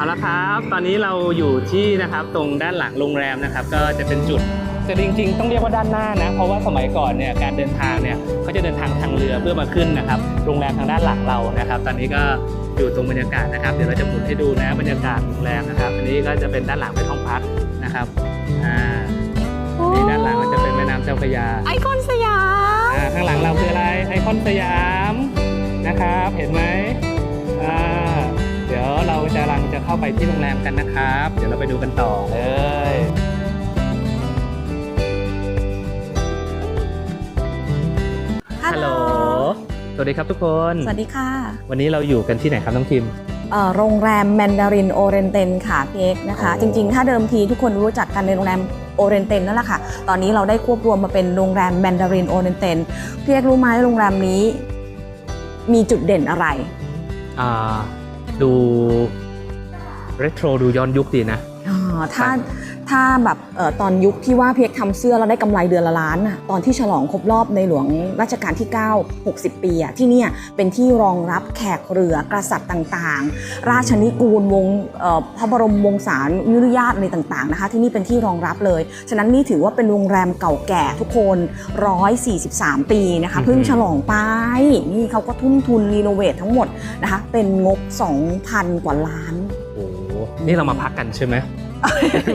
เอาละครับ ตอนนี้เราอยู่ที่นะครับตรงด้านหลังโรงแรมนะครับ ก็จะเป็นจุดจะจริงๆ ต้องเรียกว่าด้านหน้านะ เพราะว่าสมัยก่อนเนี่ยการเดินทางเนี่ยเขาจะเดินทางทางเรือเพื่อมาขึ้นนะครับ โรงแรมทางด้านหลังเรานะครับ ตอนนี้ก็อยู่ตรงบรรยากาศนะครับ เดี๋ยวเราจะหมุนให้ดูนะบรรยากาศโรงแรมนะครับ อันนี้ก็จะเป็นด้านหลังเป็นห้องพักนะครับ อ่า นี่ด้านหลังก็จะเป็นแม่น้ำเจ้าพระยา ไอคอนสยาม อ่า ข้างหลังเราคืออะไร ไอคอนสยามนะครับ เห็นไหม จะกำลังจะเข้าไปที่โรงแรมกันนะครับ เดี๋ยวเราไปดูกันต่อเลยฮัลโหล สวัสดีครับทุกคน สวัสดีค่ะ วันนี้เราอยู่กันที่ไหนครับน้องทิมเอ่อโรงแรมแมนดารินโอเรนเตนค่ะพี่เอกนะคะโอ้จริงๆ ถ้าเดิมทีทุกคนรู้จักกันในโรงแรมโอเรนเตนนั่นแหละค่ะ ตอนนี้เราได้ควบรวมมาเป็นโรงแรมแมนดารินโอเรนเตนพี่เอกรู้ไหมโรงแรมนี้มีจุดเด่นอะไรอ่าดู เรโทรดูย้อนยุคดีนะอ่าถ้าครับถ้าแบบเออตอนยุคที่ว่าเพียกทำเสื้อแล้วได้กำไรเดือนละล้านน่ะตอนที่ฉลองครบรอบในหลวงรัชกาลที่ 9 60 ปีอะที่เนี่ยเป็นที่รองรับแขกเรือกษัตริย์ต่างๆ ราชนิกูลวงเอ่อพระบรมวงศานุญาตอะไรต่างๆนะคะที่นี่เป็นที่รองรับเลย ฉะนั้นนี่ถือว่าเป็นโรงแรมเก่าแก่ทุกคน 143 ปีนะคะอือหือเพิ่งฉลองไปนี่เขาก็ทุ่มทุนรีโนเวททั้งหมดนะคะเป็นงบ 2,000 กว่าล้านโอ้โห นี่เรามาพักกันใช่ไหม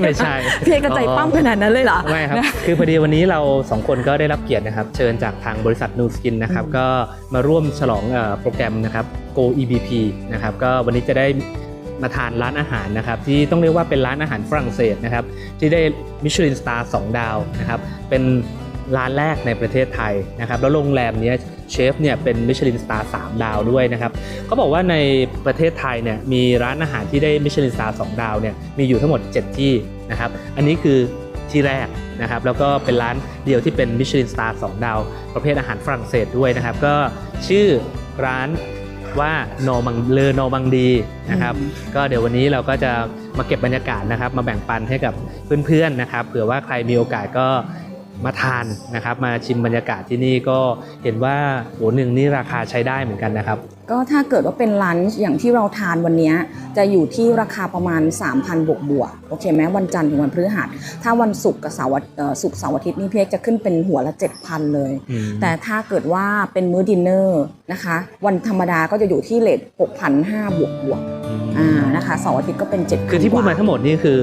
ไม่ใช่พี่เอกกระใจปั้มขนาดนั้นเลยเหรอไม่ครับ คือพอดีวันนี้เราสองคนก็ได้รับเกียรตินะครับ เชิญจากทางบริษัท New Skin นะครับอืมก็มาร่วมฉลองเอ่อโปรแกรมนะครับ Go EBP นะครับ ก็วันนี้จะได้มาทานร้านอาหารนะครับ ที่ต้องเรียกว่าเป็นร้านอาหารฝรั่งเศสนะครับ ที่ได้มิชลินสตาร์2ดาวนะครับ เป็น ร้านแรกในประเทศไทยนะครับแล้วโรงแรมนี้เชฟเนี่ยเป็นมิชลินสตาร์3ดาวด้วยนะครับเขาบอกว่าในประเทศไทยเนี่ยมีร้านอาหารที่ได้มิชลินสตาร์2ดาวเนี่ยมีอยู่ทั้งหมด 7 ที่นะครับอันนี้คือที่แรกนะครับแล้วก็เป็นร้านเดียวที่เป็นมิชลินสตาร์2ดาว ประเภทอาหารฝรั่งเศสด้วยนะครับ ก็ชื่อร้านว่าโนอมังเลอนอมังดีนะครับก็เดี๋ยววันนี้เราก็จะมาเก็บบรรยากาศนะครับ มาแบ่งปันให้กับเพื่อนๆนะครับเผื่อว่าใครมีโอกาสก็ มาทานนะครับมาชิมบรรยากาศที่นี่ก็เห็นว่าโหหนึ่งนี่ราคาใช้ได้เหมือนกันนะครับ ก็ถ้าเกิดว่าเป็นลันช์อย่างที่เราทานวันเนี้ยจะอยู่ที่ราคาประมาณ 3,000 บวกบวกๆโอเคไหมวันจันทร์ถึงวันพฤหัส ถ้าวันศุกร์กับเสาร์อาเอ่อศุกร์เสาร์อาทิตย์นี่พี่เอกจะขึ้นเป็นหัวละ 7,000 เลยอืมแต่ถ้าเกิดว่าเป็นมื้อดินเนอร์นะคะ วันธรรมดาก็จะอยู่ที่เลท6,500บวกบวกๆ อ่านะคะเสาร์อาทิตย์ก็เป็น7,000คือที่พูดมาทั้งหมดนี่คือ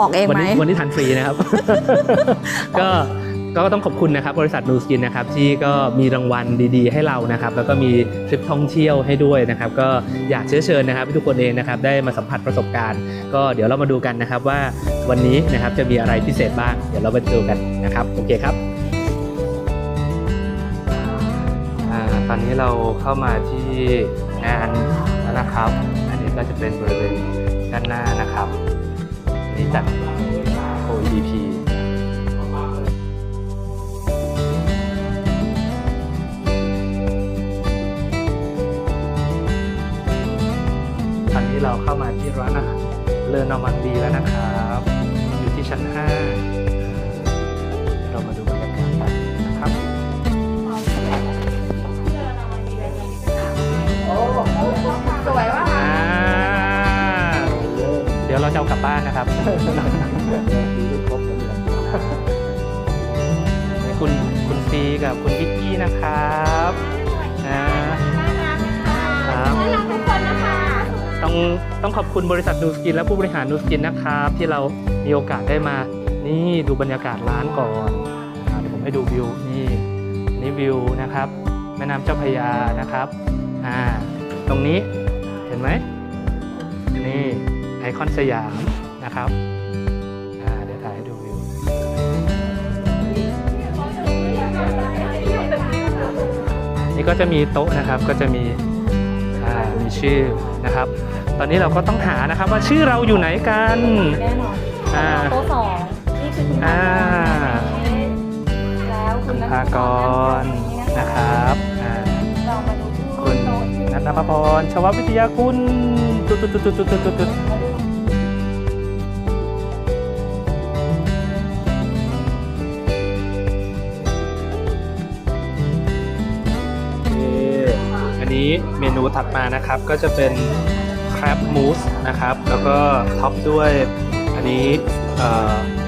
ออกเองวันไหมนี้วันนี้ทานฟรีนะครับ ก็ก็ต้องขอบคุณนะครับบริษัทนูสกินนะครับที่ก็มีรางวัลดีๆ ให้เรานะครับแล้วก็มีทริปท่องเที่ยวให้ด้วยนะครับก็อยากเชื้อเชิญนะครับให้ทุกคนเองนะครับได้มาสัมผัสประสบการณ์ ก็เดี๋ยวเรามาดูกันนะครับว่าวันนี้นะครับจะมีอะไรพิเศษบ้าง เดี๋ยวเราไปดูกันนะครับโอเคครับอ่าตอนนี้เราเข้ามาที่งานแล้วนะครับอั นนี้ก็จะเป็นบริเวณด้านหน้านะครับนนี้จัด OEP ตอนนี้เราเข้ามาที่ร้านอาหารเลอนอมันดีแล้วนะครับ อยู่ที่ชั้น 5 เดี๋ยวเราจะเอากลับบ้านนะครับนี่คุณคุณซีกับคุณวิกกี้นะครับนะครับต้องต้องขอบคุณบริษัทนูสกินและผู้บริหารนูสกินนะครับ ที่เรามีโอกาสได้มา นี่ดูบรรยากาศร้านก่อนอ่าเดี๋ยวผมให้ดูวิวนี่นี่วิวนะครับ แม่น้ำเจ้าพระยานะครับอ่าตรงนี้เห็นไหมนี่ไอคอนสยามนะครับอ่าเดี๋ยวถ่ายให้ดูวิวนี่ก็จะมีโต๊ะนะครับก็จะมีอ่ามีชื่อนะครับ ตอนนี้เราก็ต้องหานะครับว่าชื่อเราอยู่ไหนกันแน่นอนอ่าโต๊ะสองนี่คือคุณอ่าแล้วคุคุณณนัทภากรนะครับอ่าเรามาดูที่คุณโต๊ะที่นัทนภพรชววิทยาคุณตุดตุดตุดตุดตุดตุด นนี้เมนูถัดมานะครับ ก็จะเป็นคครับมูสนะครับ แล้วก็ท็อปด้วยอันนี้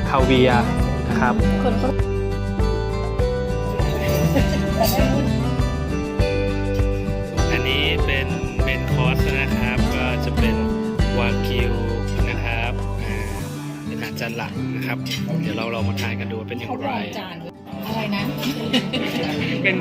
คาเวียนะครับอันนี้เป็นเมนคอร์สนะครับ ก็จะเป็นวากิวนะครับอ่าเป็นอาหารจานหลักนะครับ เดี๋ยวเราเรามาทานกันดูว่าเป็นอย่างไรจานอะไรนะเป็น